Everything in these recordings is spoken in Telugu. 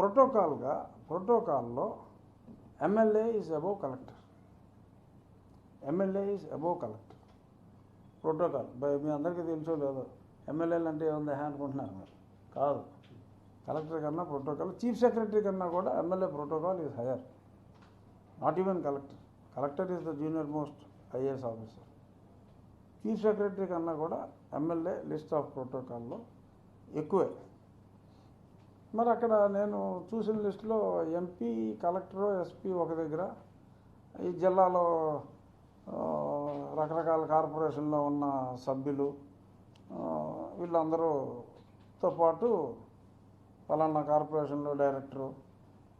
ప్రోటోకాల్గా ప్రోటోకాల్లో MLA is above collector. MLA is above collector. Protocol. By మీ అందరికీ తెలుసో లేదో? ఎమ్మెల్యేలు అంటే ఏముంది? అనుకుంటున్నారు మీరు. కాదు. కలెక్టర్ కన్నా ప్రోటోకాల్ చీఫ్ సెక్రటరీ కన్నా కూడా MLA protocol is higher. Not even collector. Collector is the junior most IAS officer. Chief secretary కన్నా కూడా ఎమ్మెల్యే లిస్ట్ ఆఫ్ ప్రోటోకాల్లో ఎక్కువే. మరి అక్కడ నేను చూసిన లిస్టులో ఎంపీ కలెక్టరు ఎస్పీ ఒక దగ్గర. ఈ జిల్లాలో రకరకాల కార్పొరేషన్లో ఉన్న సభ్యులు వీళ్ళందరూతో పాటు ఫలానా కార్పొరేషన్లో డైరెక్టరు.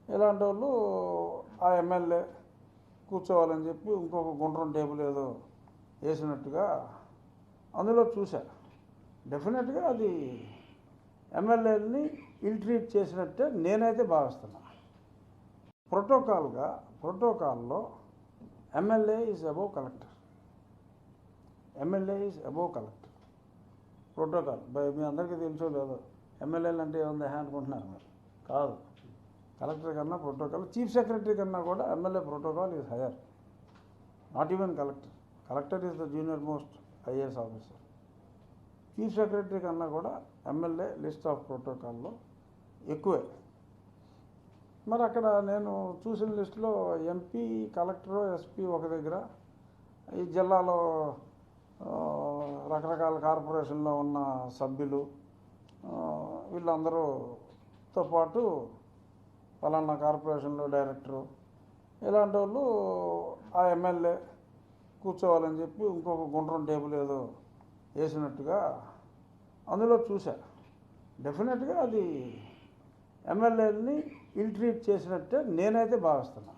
ఇలాంటి వాళ్ళు ఆ ఎమ్మెల్యే కూర్చోవాలని చెప్పి ఇంకొక గుండ్రం టేబుల్ ఏదో వేసినట్టుగా అందులో చూశా. డెఫినెట్గా అది ఎమ్మెల్యేలని ఇల్ట్రీట్ చేసినట్టే నేనైతే భావిస్తున్నా. ప్రోటోకాల్గా ప్రోటోకాల్లో MLA is above collector MLA is above collector protocol by మీ అందరికీ తెలుసో లేదో ఎమ్మెల్యేలు అంటే ఏముంది అనుకుంటున్నారు మీరు? కాదు. కలెక్టర్ కన్నా ప్రోటోకాల్ చీఫ్ సెక్రటరీ కన్నా కూడా MLA protocol is higher not even collector collector is the junior most IAS officer chief secretary కన్నా కూడా ఎమ్మెల్యే లిస్ట్ ఆఫ్ ప్రోటోకాల్లో ఎక్కువే. మరి అక్కడ నేను చూసిన లిస్టులో ఎంపీ కలెక్టర్ ఎస్పీ ఒక దగ్గర ఈ జిల్లాలో రకరకాల కార్పొరేషన్లో ఉన్న సభ్యులు వీళ్ళందరూతో పాటు ఫలానా కార్పొరేషన్లో డైరెక్టరు. ఇలాంటి వాళ్ళు ఆ ఎమ్మెల్యే కూర్చోవాలని చెప్పి ఇంకొక గుండ్రం టేబుల్ ఏదో వేసినట్టుగా అందులో చూశా. డెఫినెట్గా అది ఎమ్మెల్యేలని ఇల్ట్రీట్ చేసినట్టే నేనైతే భావిస్తున్నా.